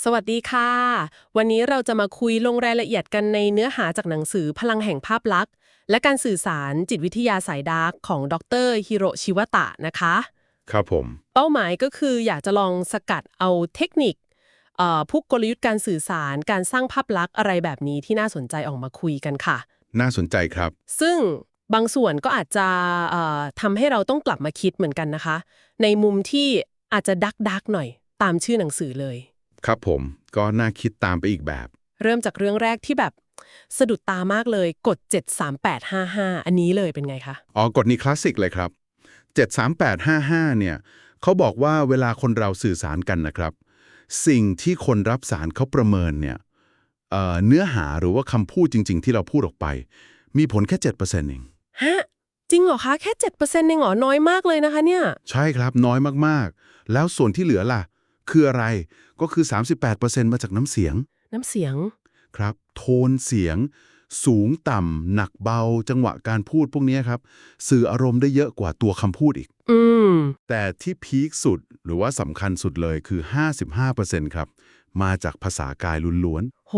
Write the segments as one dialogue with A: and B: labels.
A: สวัสดีค่ะ วันนี้เราจะมาคุยลงรายละเอียดกันในเนื้อหาจากหนังสือพลังแห่งภาพลักษณ์ และการสื่อสารจิตวิทยาสายดาร์กของดรฮิโรชิวตะนะคะ
B: ครับผม
A: เป้าหมายก็คืออยากจะลองสกัดเอาเทคนิคเอ่อพวกกลยุทธ์การสื่อสารการสร้างภาพลักษณ์อะไรแบบนี้ที่น่าสนใจออกมาคุยกันค่ะ
B: น่าสนใจครับ
A: ซึ่งบางส่วนก็อาจจะเอ่อทำให้เราต้องกลับมาคิดเหมือนกันนะคะ ในมุมที่อาจจะดักดักๆหน่อยตามชื่อหนังสือเลย
B: ครับผมก็น่าคิดตามไปอีกแบบ
A: เริ่มจากเรื่องแรกที่แบบสะดุดตามากเลยกฎ73855 อันนี้เลยเป็นไงคะ
B: อ๋อกฎนี้คลาสสิกเลยครับ 73855 เนี่ยเขาบอกว่าเวลาคนเราสื่อสารกันนะครับ สิ่งที่คนรับสารเขาประเมินเนี่ยเอ่อเนื้อหาหรือว่าคำพูดจริง ๆ ที่เราพูดออกไป มีผลแค่ 7%เอง
A: ฮะจริงเหรอคะ แค่ 7%เองเหรอ น้อยมากเลยนะคะเนี่ย
B: ใช่ครับน้อยมากๆ แล้วส่วนที่เหลือล่ะ คืออะไรก็คือ 38%มาจากน้ำเสียง
A: น้ำเสียง
B: ครับ โทนเสียง สูงต่ำหนักเบา จังหวะการพูดพวกนี้ครับ สื่ออารมณ์ได้เยอะกว่าตัวคำพูดอีก
A: อืม
B: แต่ที่พีคสุดหรือว่าสำคัญสุดเลยคือ 55%ครับ มาจากภาษากายล้วน
A: โห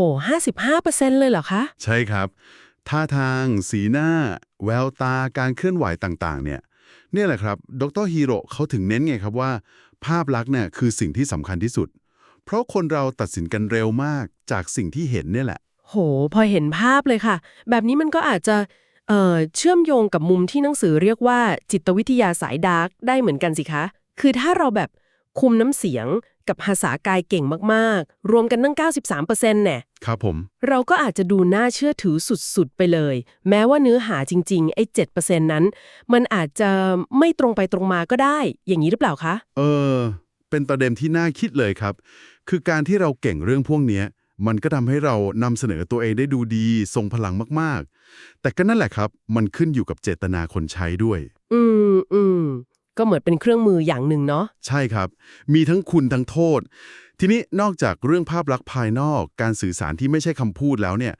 A: 55%เลยเหรอคะ
B: ๆ ใช่ครับ ท่าทาง สีหน้า แววตาการเคลื่อนไหวต่างๆ เนี่ย เนี่ยแหละครับ ดรฮีโร่เขาถึงเน้นไงครับว่า ภาพลักษณ์เนี่ยคือสิ่งที่สำคัญที่สุด เพราะคนเราตัดสินกันเร็วมากจากสิ่งที่เห็นเนี่ยแหละ
A: โห พอเห็นภาพเลยค่ะ แบบนี้มันก็อาจจะเอ่อเชื่อมโยงกับมุมที่หนังสือเรียกว่าจิตวิทยาสายดาร์กได้เหมือนกันสิคะ คือถ้าเราแบบ คุมน้ำเสียงกับภาษากายเก่งมากๆ รวมกันตั้ง 93%เนี่ย
B: ครับผม
A: เราก็อาจจะดูน่าเชื่อถือสุดๆ ไปเลย แม้ว่าเนื้อหาจริงๆ ไอ้7%นั้น มันอาจจะไม่ตรงไปตรงมาก็ได้ อย่างนี้หรือเปล่าคะ
B: เออ เป็นประเด็นที่น่าคิดเลยครับ คือการที่เราเก่งเรื่องพวกเนี้ยมันก็ทำให้เรานำเสนอตัวเองได้ดูดี ทรงพลังมากๆ แต่ก็นั่นแหละครับ มันขึ้นอยู่กับเจตนาคนใช้ด้วย
A: อืมอืม ก็เหมือนเป็นเครื่องมืออย่างหนึ่งเนาะ
B: ใช่ครับ มีทั้งคุณทั้งโทษ ทีนี้นอกจากเรื่องภาพลักษณ์ภายนอกการสื่อสารที่ไม่ใช่คำพูดแล้วเนี่ย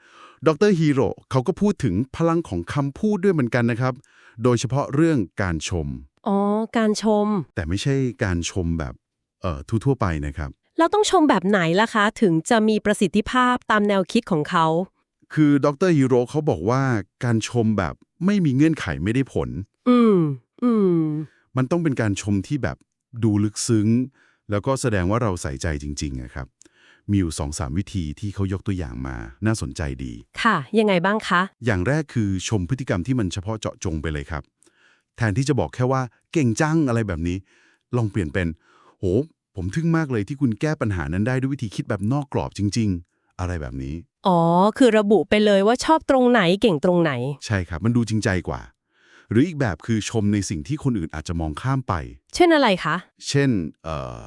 B: ดรฮีโร่เขาก็พูดถึงพลังของคำพูดด้วยเหมือนกันนะครับ โดยเฉพาะเรื่องการชม
A: อ๋อ การชม
B: แต่ไม่ใช่การชมแบบเอ่อทั่วๆไปนะครับ
A: เราต้องชมแบบไหนล่ะคะ ถึงจะมีประสิทธิภาพตามแนวคิดของเขา
B: คือดรฮีโร่เขาบอกว่าการชมแบบไม่มีเงื่อนไขไม่ได้ผล
A: อืม อืม
B: มันต้องเป็นการชมที่แบบดูลึกซึ้ง แล้วก็แสดงว่าเราใส่ใจจริงๆอะครับ มีอยู่สองสามวิธีที่เขายกตัวอย่างมาน่าสนใจดี
A: ค่ะ ยังไงบ้างคะ
B: อย่างแรกคือชมพฤติกรรมที่มันเฉพาะเจาะจงไปเลยครับ แทนที่จะบอกแค่ว่าเก่งจังอะไรแบบนี้ ลองเปลี่ยนเป็น โห ผมทึ่งมากเลยที่คุณแก้ปัญหานั้นได้ด้วยวิธีคิดแบบนอกกรอบจริง ๆ อะไรแบบนี้
A: อ๋อ คือระบุไปเลยว่าชอบตรงไหนเก่งตรงไหน
B: ใช่ครับ มันดูจริงใจกว่า หรืออีกแบบคือชมในสิ่งที่คนอื่นอาจจะมองข้ามไป
A: เช่นอะไรคะ
B: เช่นเอ่อ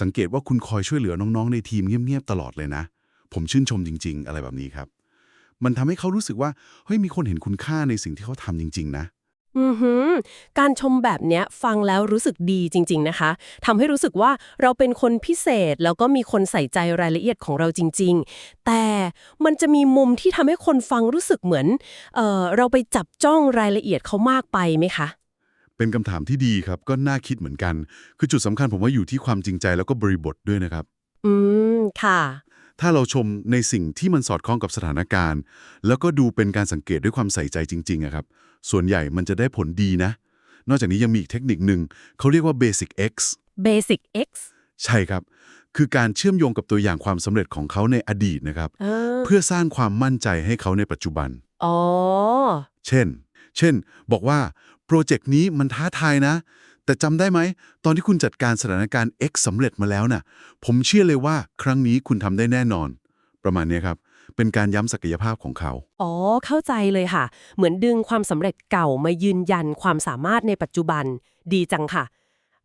B: สังเกตว่าคุณคอยช่วยเหลือน้องๆ ในทีมเงียบๆ ตลอดเลยนะ ผมชื่นชมจริง ๆ อะไรแบบนี้ครับ มันทำให้เขารู้สึกว่า เฮ้ยมีคนเห็นคุณค่าในสิ่งที่เขาทำจริง ๆ นะ
A: อือหือการชมแบบเนี้ยฟังแล้วรู้สึกดีจริง ๆ นะคะทำให้รู้สึกว่าเราเป็นคนพิเศษแล้วก็มีคนใส่ใจรายละเอียดของเราจริง ๆ แต่มันจะมีมุมที่ทำให้คนฟังรู้สึกเหมือนเอ่อเราไปจับจ้องรายละเอียดเขามากไปไหมคะ
B: เป็นคำถามที่ดีครับก็น่าคิดเหมือนกัน คือจุดสำคัญผมว่าอยู่ที่ความจริงใจแล้วก็บริบทด้วยนะครับ
A: อืม ค่ะ
B: ถ้าเราชมในสิ่งที่มันสอดคล้องกับสถานการณ์ แล้วก็ดูเป็นการสังเกตด้วยความใส่ใจจริงๆอะครับ ส่วนใหญ่มันจะได้ผลดีนะ นอกจากนี้ยังมีอีกเทคนิคหนึ่งเขาเรียกว่า Basic X
A: Basic X
B: ใช่ครับ คือการเชื่อมโยงกับตัวอย่างความสำเร็จของเขาในอดีตนะครับ
A: เออ
B: เพื่อสร้างความมั่นใจให้เขาในปัจจุบัน
A: อ๋อ
B: เช่น เช่น บอกว่าโปรเจกต์นี้มันท้าทายนะ แต่จำได้ไหม ตอนที่คุณจัดการสถานการณ์ X สำเร็จมาแล้วน่ะ ผมเชื่อเลยว่าครั้งนี้คุณทำได้แน่นอน ประมาณนี้ครับ เป็นการย้ำศักยภาพของเขา
A: อ๋อ เข้าใจเลยค่ะ เหมือนดึงความสำเร็จเก่ามายืนยันความสามารถในปัจจุบัน ดีจังค่ะ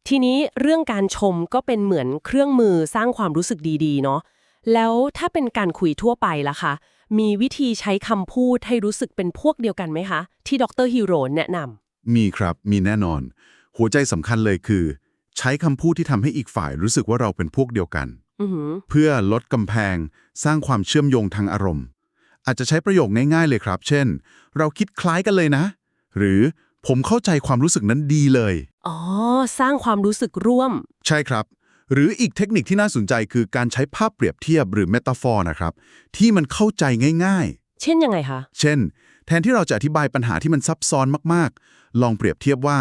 A: ทีนี้เรื่องการชมก็เป็นเหมือนเครื่องมือสร้างความรู้สึกดีๆ เนาะแล้วถ้าเป็นการคุยทั่วไปล่ะคะ มีวิธีใช้คำพูดให้รู้สึกเป็นพวกเดียวกันไหมคะ ที่ดรฮิโรแนะนำ
B: มีครับ มีแน่นอน หัวใจสำคัญเลยคือ ใช้คำพูดที่ทำให้อีกฝ่ายรู้สึกว่าเราเป็นพวกเดียวกัน
A: อือหือ
B: เพื่อลดกำแพง สร้างความเชื่อมโยงทางอารมณ์ อาจจะใช้ประโยคง่ายๆเลยครับ เช่น เราคิดคล้ายกันเลยนะ หรือผมเข้าใจความรู้สึกนั้นดีเลย
A: อ๋อ สร้างความรู้สึกร่วม
B: ใช่ครับ หรืออีกเทคนิคที่น่าสนใจคือการใช้ภาพเปรียบเทียบหรือเมตาฟอร์นะครับ ที่มันเข้าใจง่าย
A: เช่นยังไงคะ
B: ๆเช่น แทนที่เราจะอธิบายปัญหาที่มันซับซ้อนมากๆ ลองเปรียบเทียบว่า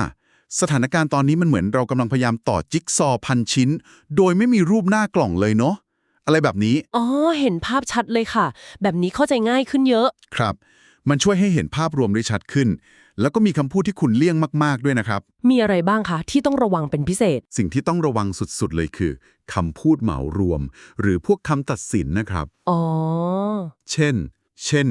B: สถานการณ์ตอนนี้มันเหมือนเรากำลังพยายามต่อจิ๊กซอว์พันชิ้น โดยไม่มีรูปหน้ากล่องเลยเนาะอะไรแบบนี้
A: อ๋อ เห็นภาพชัดเลยค่ะ แบบนี้เข้าใจง่ายขึ้นเยอะ
B: ครับ มันช่วยให้เห็นภาพรวมได้ชัดขึ้น แล้วก็มีคำพูดที่คุณเลี่ยงมาก ๆ ด้วยนะครับ
A: มีอะไรบ้างคะที่ต้องระวังเป็นพิเศษ
B: สิ่งที่ต้องระวังสุด ๆ เลยคือคำพูดเหมารวม หรือพวกคำตัดสินนะครับ
A: อ๋อ
B: เช่น เช่น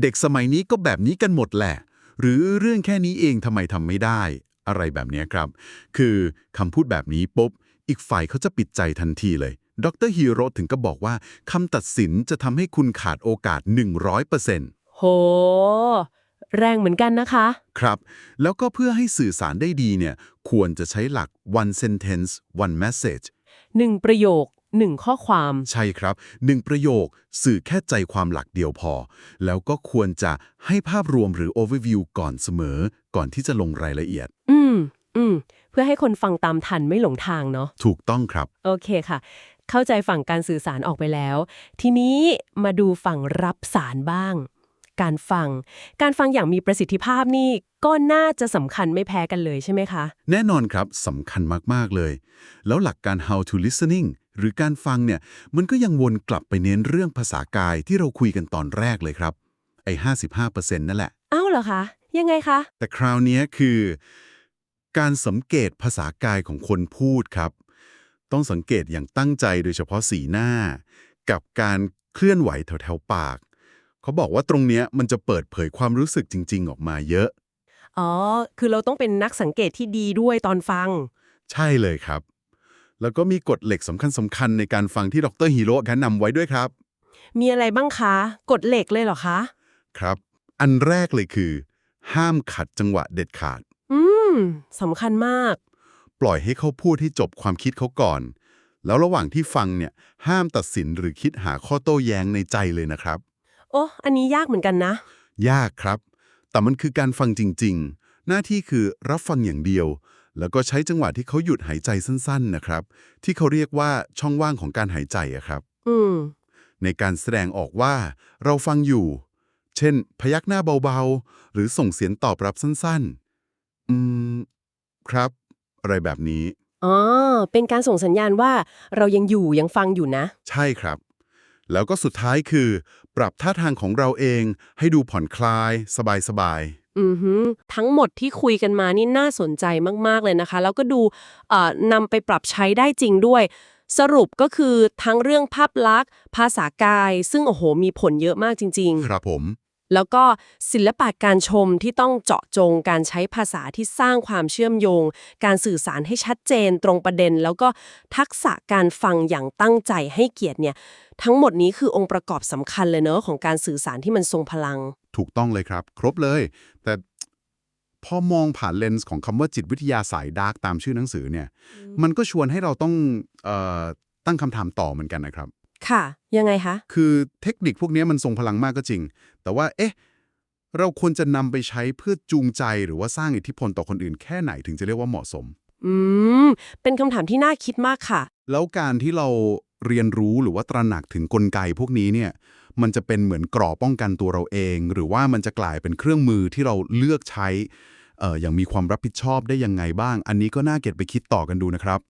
B: เด็กสมัยนี้ก็แบบนี้กันหมดแหละ หรือเรื่องแค่นี้เองทำไมทำไม่ได้ อะไรแบบเนี้ยครับ คือคำพูดแบบนี้ปุ๊บ อีกฝ่ายเขาจะปิดใจทันทีเลย ดรฮีโร่ถึงก็บอกว่าคำตัดสินจะทำให้คุณขาดโอกาส 100%
A: โห แรงเหมือนกันนะคะ
B: ครับ แล้วก็เพื่อให้สื่อสารได้ดีเนี่ย ควรจะใช้หลัก one sentence one message
A: หนึ่งประโยค หนึ่งข้อความ
B: ใช่ครับหนึ่งประโยค สื่อแค่ใจความหลักเดียวพอ แล้วก็ควรจะให้ภาพรวมหรือ overview ก่อนเสมอ ก่อนที่จะลงรายละเอียด
A: อืม อืม เพื่อให้คนฟังตามทันไม่หลงทางเนาะ
B: ถูกต้องครับ
A: โอเคค่ะ เข้าใจฝั่งการสื่อสารออกไปแล้ว ทีนี้มาดูฝั่งรับสารบ้าง การฟัง การฟังอย่างมีประสิทธิภาพนี่ก็น่าจะสำคัญไม่แพ้กันเลยใช่ไหมคะ
B: แน่นอนครับสำคัญมาก ๆ เลย แล้วหลักการ how to listening หรือการฟังเนี่ย มันก็ยังวนกลับไปเน้นเรื่องภาษากายที่เราคุยกันตอนแรกเลยครับ ไอ้55%นั่นแหละ
A: เอ้าเหรอคะ ยังไงคะ
B: แต่คราวเนี้ยคือ การสังเกตภาษากายของคนพูดครับ ต้องสังเกตอย่างตั้งใจโดยเฉพาะสีหน้า กับการเคลื่อนไหวแถวๆปาก เขาบอกว่าตรงเนี้ยมันจะเปิดเผยความรู้สึกจริง ๆ ออกมาเยอะ
A: อ๋อ คือเราต้องเป็นนักสังเกตที่ดีด้วยตอนฟัง
B: ใช่เลยครับ แล้วก็มีกฎเหล็กสำคัญสำคัญๆในการฟังที่ดรฮีโร่แนะนำไว้ด้วยครับ
A: มีอะไรบ้างคะกฎเหล็กเลยเหรอคะ
B: ครับ อันแรกเลยคือ ห้ามขัดจังหวะเด็ดขาด
A: อืมสำคัญมาก
B: ปล่อยให้เขาพูดให้จบความคิดเขาก่อน แล้วระหว่างที่ฟังเนี่ยห้ามตัดสินหรือคิดหาข้อโต้แย้งในใจเลยนะครับ
A: โอ้อันนี้ยากเหมือนกันนะ
B: ยากครับ แต่มันคือการฟังจริง ๆ หน้าที่คือรับฟังอย่างเดียว แล้วก็ใช้จังหวะที่เขาหยุดหายใจสั้นๆนะครับ ที่เขาเรียกว่าช่องว่างของการหายใจอะครับ
A: อืม
B: ในการแสดงออกว่าเราฟังอยู่ เช่น พยักหน้าเบาๆ หรือส่งเสียงตอบรับสั้นๆ อืม ครับ อะไรแบบนี้
A: อ๋อ เป็นการส่งสัญญาณว่าเรายังอยู่ยังฟังอยู่นะ
B: ใช่ครับ แล้วก็สุดท้ายคือ ปรับท่าทางของเราเองให้ดูผ่อนคลาย สบาย
A: อือหือทั้งหมดที่คุยกันมานี่น่าสนใจมากๆเลยนะคะ แล้วก็ดูเอ่อนำไปปรับใช้ได้จริงด้วย สรุปก็คือทั้งเรื่องภาพลักษณ์ ภาษากาย ซึ่งโอ้โหมีผลเยอะมากจริง
B: ๆ ครับผม
A: ๆ แล้วก็ศิลปะการชมที่ต้องเจาะจงการใช้ภาษาที่สร้างความเชื่อมโยง การสื่อสารให้ชัดเจนตรงประเด็น แล้วก็ทักษะการฟังอย่างตั้งใจให้เกียรติเนี่ย ทั้งหมดนี้คือองค์ประกอบสำคัญเลยเนอะของการสื่อสารที่มันทรงพลัง
B: ถูกต้องเลยครับ ครบเลย แต่พอมองผ่านเลนส์ของคำว่าจิตวิทยาสายดาร์กตามชื่อหนังสือเนี่ย มันก็ชวนให้เราต้องเออตั้งคำถามต่อเหมือนกันนะครับ
A: ค่ะ ยังไงคะ
B: คือเทคนิคพวกนี้มันทรงพลังมากก็จริง แต่ว่าเอ๊ะ เราควรจะนำไปใช้เพื่อจูงใจหรือว่าสร้างอิทธิพลต่อคนอื่นแค่ไหนถึงจะเรียกว่าเหมาะสม
A: อืม เป็นคำถามที่น่าคิดมากค่ะ
B: แล้วการที่เราเรียนรู้หรือว่าตระหนักถึงกลไกพวกนี้เนี่ย มันจะเป็นเหมือนกรอบป้องกันตัวเราเอง หรือว่ามันจะกลายเป็นเครื่องมือที่เราเลือกใช้เอ่ออย่างมีความรับผิดชอบได้ยังไงบ้าง อันนี้ก็น่าเก็บไปคิดต่อกันดูนะครับ